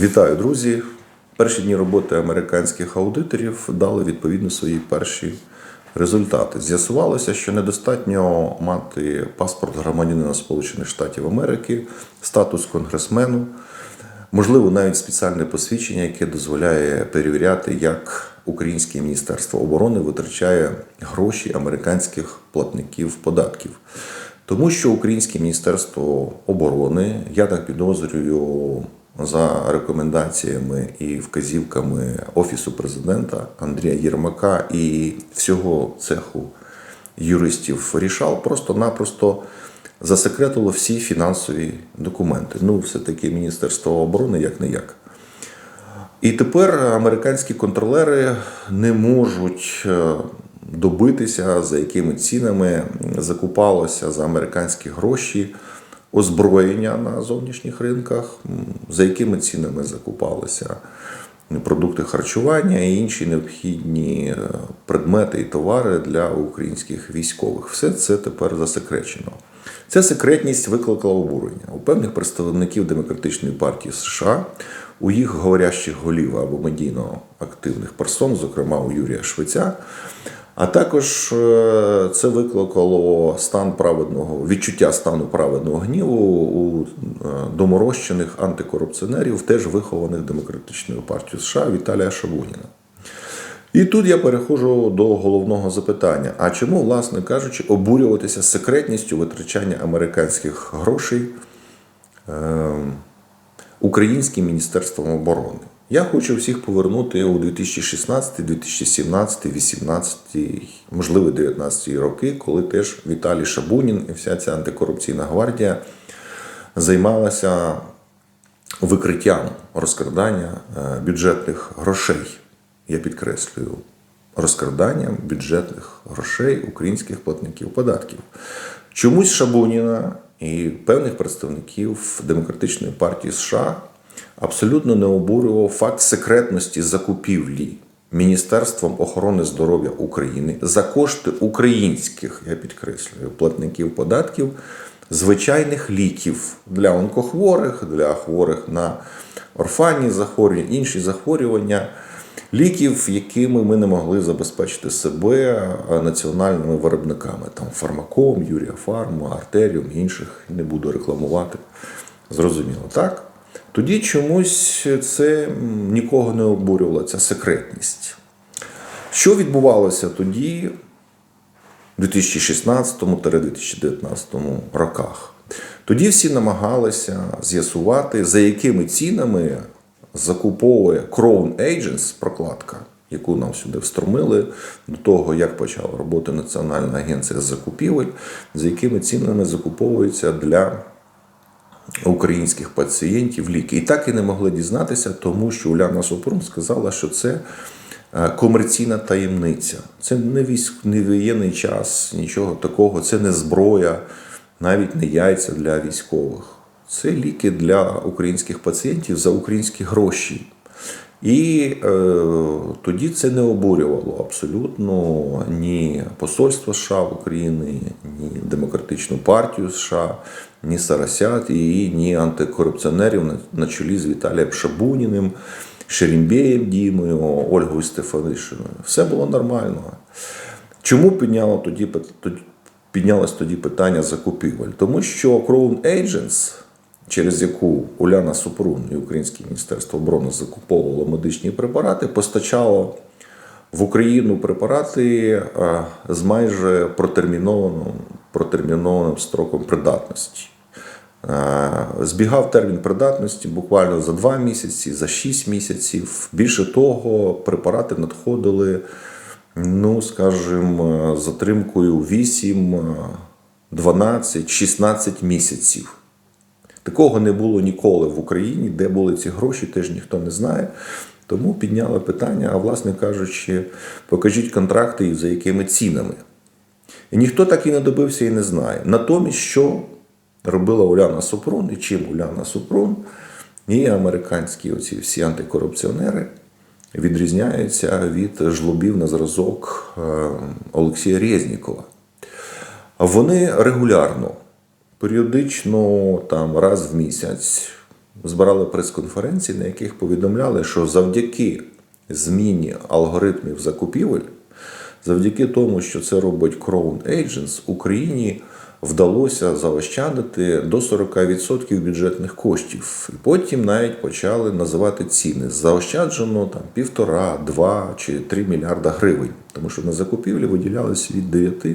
Вітаю, друзі! Перші дні роботи американських аудиторів дали відповідно свої перші результати. З'ясувалося, що недостатньо мати паспорт громадянина Сполучених Штатів Америки, статус конгресмену, можливо, навіть спеціальне посвідчення, яке дозволяє перевіряти, як Українське Міністерство оборони витрачає гроші американських платників податків. Тому що Українське Міністерство оборони, я так підозрюю, за рекомендаціями і вказівками Офісу президента Андрія Єрмака і всього цеху юристів рішал, просто-напросто засекретило всі фінансові документи. Ну, все-таки Міністерство оборони як не як. І тепер американські контролери не можуть е, добитися, за якими цінами закупалося за американські гроші озброєння на зовнішніх ринках, за якими цінами закупалися продукти харчування і інші необхідні е, предмети і товари для українських військових. Все це тепер засекречено. Ця секретність викликала обурення у певних представників Демократичної партії США, у їх говорящих голів або медійно активних персон, зокрема у Юрія Швеця. А також е, це викликало стан праведного відчуття стану праведного гніву у е, доморощених антикорупціонерів, теж вихованих демократичною партією США Віталія Шабуніна. І тут я переходжу до головного запитання: а чому, власне кажучи, обурюватися секретністю витрачання американських грошей е, Українським Міністерством оборони? Я хочу всіх повернути у 2016, 2017, 2018, можливо, 2019 роки, коли теж Віталій Шабунін і вся ця антикорупційна гвардія займалася викриттям розкрадання е, бюджетних грошей. Я підкреслюю, розкраданням бюджетних грошей українських платників податків. Чомусь Шабуніна і певних представників Демократичної партії США абсолютно не обурював факт секретності закупівлі Міністерством охорони здоров'я України за кошти українських, я підкреслюю, платників податків, звичайних ліків для онкохворих, для хворих на орфанні захворювання, інші захворювання. Ліків, якими ми не могли забезпечити себе національними виробниками, там фармаком, Юрія Фарма, Артеріум, інших не буду рекламувати. Зрозуміло, так? Тоді чомусь це нікого не обурювала ця секретність. Що відбувалося тоді, в 2016-2019 роках? Тоді всі намагалися з'ясувати, за якими цінами закуповує Crown Agents, прокладка, яку нам сюди встромили, до того, як почала роботи Національна агенція закупівель, за якими цінами закуповуються для українських пацієнтів ліки. І так і не могли дізнатися, тому що Уляна Супрун сказала, що це е, комерційна таємниця. Це не військ, не воєнний час, нічого такого, це не зброя, навіть не яйця для військових. Це ліки для українських пацієнтів за українські гроші. І е, тоді це не обурювало абсолютно ні Посольство США в Україні, ні Демократичну партію США, ні Сарасят, і ні антикорупціонерів на, чолі з Віталієм Шабуніним, Шерімбєєм Дімою, Ольгою Стефанишиною. Все було нормально. Чому підняло тоді, піднялось тоді питання закупівель? Тому що Crown Agents, через яку Уляна Супрун і Українське Міністерство оборони закуповувало медичні препарати, постачало в Україну препарати з майже протермінованим, протермінованим строком придатності. Е, Збігав термін придатності буквально за 2 місяці, за 6 місяців. Більше того, препарати надходили, ну, скажімо, затримкою 8, 12, 16 місяців. Такого не було ніколи в Україні, де були ці гроші, теж ніхто не знає. Тому підняли питання, а власне кажучи, покажіть контракти і за якими цінами. І ніхто так і не добився і не знає. Натомість, що робила Уляна Супрун і чим Уляна Супрун і американські оці всі антикорупціонери відрізняються від жлобів на зразок е, Олексія Резнікова. Вони регулярно, періодично, там раз в місяць збирали прес-конференції, на яких повідомляли, що завдяки зміні алгоритмів закупівель, завдяки тому, що це робить Crown Agents, Україні вдалося заощадити до 40% бюджетних коштів. І потім навіть почали називати ціни. Заощаджено там півтора, два чи три мільярда гривень. Тому що на закупівлі виділялось від 9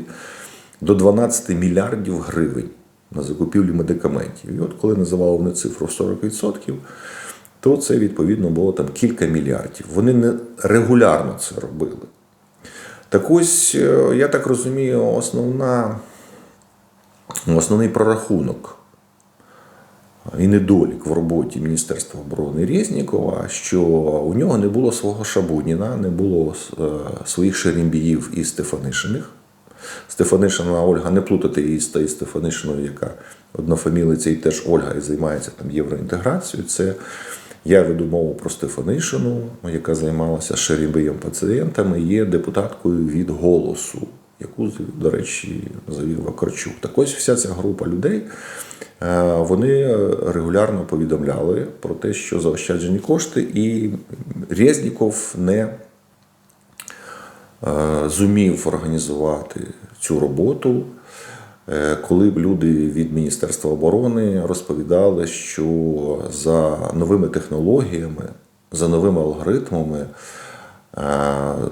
до 12 мільярдів гривень на закупівлю медикаментів. І от коли називали вони цифру в 40%, то це відповідно було там кілька мільярдів. Вони не регулярно це робили. Так ось, е, я так розумію, основна, основний прорахунок і недолік в роботі Міністерства оборони Резнікова, що у нього не було свого Шабуніна, не було е, своїх Шерембіїв і Стефанишиних. Стефанишина Ольга, не плутати її з тією Стефанишиною, яка однофамілиця і теж Ольга і займається там євроінтеграцією. Це я веду мову про Стефанишину, яка займалася шерімбиєм пацієнтами, є депутаткою від голосу, яку, до речі, завів Вакарчук. Так ось вся ця група людей. е, Вони регулярно повідомляли про те, що заощаджені кошти, і Резніков не е, зумів організувати цю роботу, е, коли б люди від Міністерства оборони розповідали, що за новими технологіями, за новими алгоритмами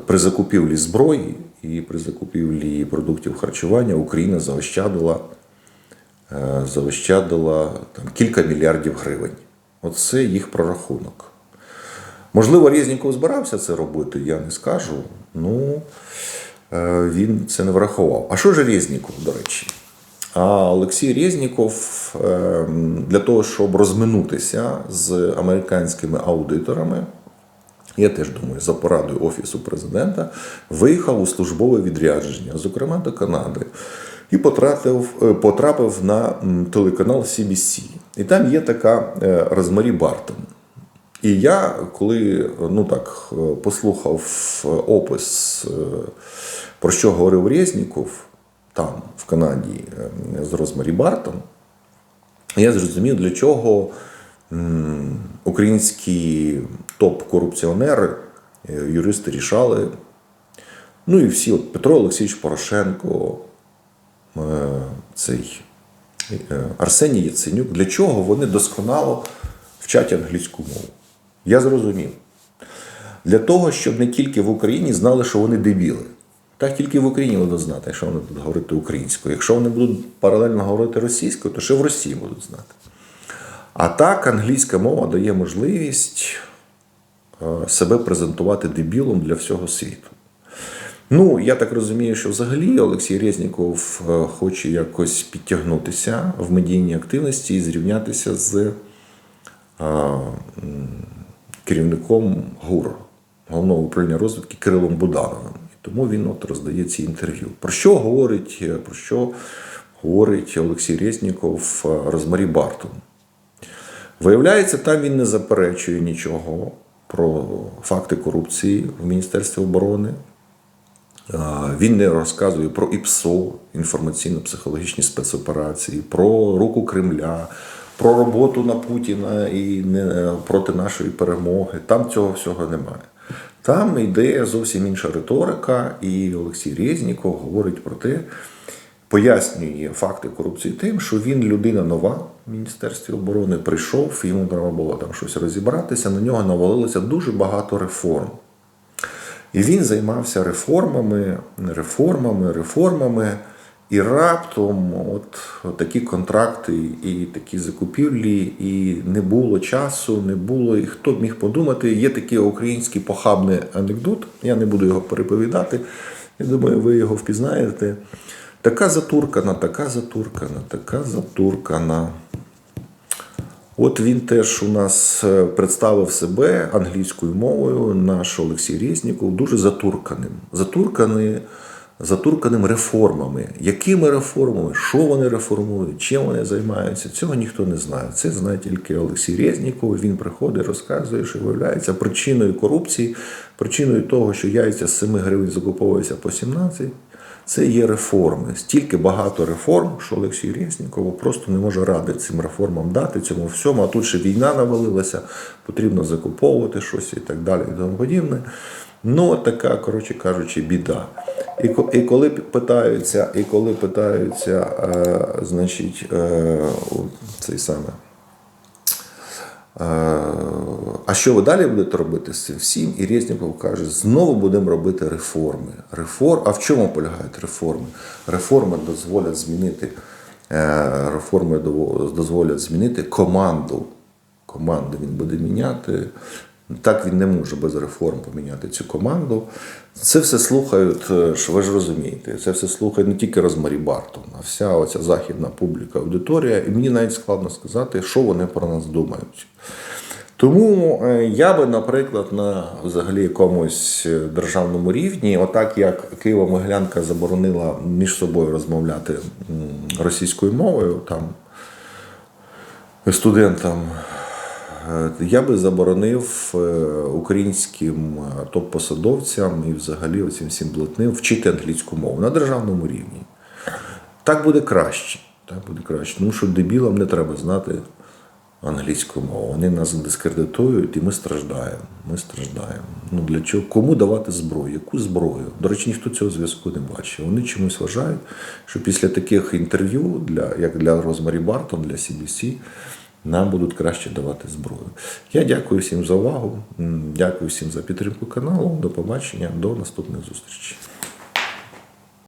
при закупівлі зброї і при закупівлі продуктів харчування Україна заощадила, е, заощадила там, кілька мільярдів гривень. Оце їх прорахунок. Можливо, Резніков збирався це робити, я не скажу. Ну, е, він це не врахував. А що ж Резніков, до речі? А Олексій Резніков е, для того, щоб розминутися з американськими аудиторами, я теж думаю, за порадою Офісу президента, виїхав у службове відрядження, зокрема до Канади, і потрапив, е, потрапив на телеканал CBC. І там є така е, Розмарі Бартон. І я, коли ну так, е, послухав опис, про що говорив Резніков там, в Канаді, з Розмарі Бартон, я зрозумів, для чого українські топ-корупціонери, е, юристи рішали. Ну і всі, от Петро Олексійович Порошенко, е, цей е, Арсеній Яценюк, для чого вони досконало вчать англійську мову. Я зрозумів. Для того, щоб не тільки в Україні знали, що вони дебіли. Так тільки в Україні будуть знати, що вони будуть говорити українською. Якщо вони будуть паралельно говорити російською, то ще в Росії будуть знати. А так англійська мова дає можливість е, себе презентувати дебілом для всього світу. Ну, я так розумію, що взагалі Олексій Резніков е, хоче якось підтягнутися в медійній активності і зрівнятися з е, керівником ГУР, головного управління розвідки Кирилом Будановим. Тому він от роздає ці інтерв'ю. Про що говорить, про що говорить Олексій Резніков Розмарі Бартон? Виявляється, там він не заперечує нічого про факти корупції в Міністерстві оборони. Він не розказує про ІПСО, інформаційно-психологічні спецоперації, про руку Кремля, про роботу на Путіна і не проти нашої перемоги. Там цього всього немає. Там йде зовсім інша риторика, і Олексій Резніков говорить про те, пояснює факти корупції тим, що він людина нова в Міністерстві оборони, прийшов, йому треба було там щось розібратися. На нього навалилося дуже багато реформ. І він займався реформами, реформами, реформами. І раптом от, от такі контракти і такі закупівлі, і не було часу, не було. І хто б міг подумати, є такий український похабний анекдот, я не буду його переповідати. Я думаю, ви його впізнаєте. Така затуркана, така затуркана, така затуркана. От він теж у нас е, представив себе англійською мовою, наш Олексій Резніков, дуже затурканим. Затурканий, затурканим реформами. Якими реформами, що вони реформують, чим вони займаються, цього ніхто не знає. Це знає тільки Олексій Резніков. Він приходить, розказує, що виявляється причиною корупції, причиною того, що яйця з 7 гривень закуповуються по 17. Це є реформи. Стільки багато реформ, що Олексій Резніков просто не може ради цим реформам дати, цьому всьому. А тут ще війна навалилася, потрібно закуповувати щось і так далі, і тому подібне. Ну, така, коротше кажучи, біда. І, коли питаються, і коли питаються, е, значить, е, цей саме. Е, А що ви далі будете робити з цим всім? І Резніков каже, знову будемо робити реформи. Реформ... А в чому полягають реформи? Реформи дозволять змінити, е, реформи дозволять змінити команду. Команду він буде міняти. Так він не може без реформ поміняти цю команду. Це все слухають, е, ж ви ж розумієте, це все слухає не тільки Розмарі Бартон, а вся оця західна публіка, аудиторія. І мені навіть складно сказати, що вони про нас думають. Тому е, я би, наприклад, на взагалі якомусь е, державному рівні, отак як Києво-Могилянка заборонила між собою розмовляти російською мовою, там студентам, е, я би заборонив українським топ-посадовцям і взагалі оцим всім блатним вчити англійську мову на державному рівні. Так буде краще. Так буде краще. Тому що дебілам не треба знати англійську мову. Вони нас дискредитують і ми страждаємо. Ми страждаємо. Ну для чого? Кому давати зброю? Яку зброю? До речі, ніхто цього зв'язку не бачить. Вони чомусь вважають, що після таких інтерв'ю, для, як для Розмарі Бартон, для CBC, нам будуть краще давати зброю. Я дякую всім за увагу. Дякую всім за підтримку каналу. До побачення, до наступних зустрічей.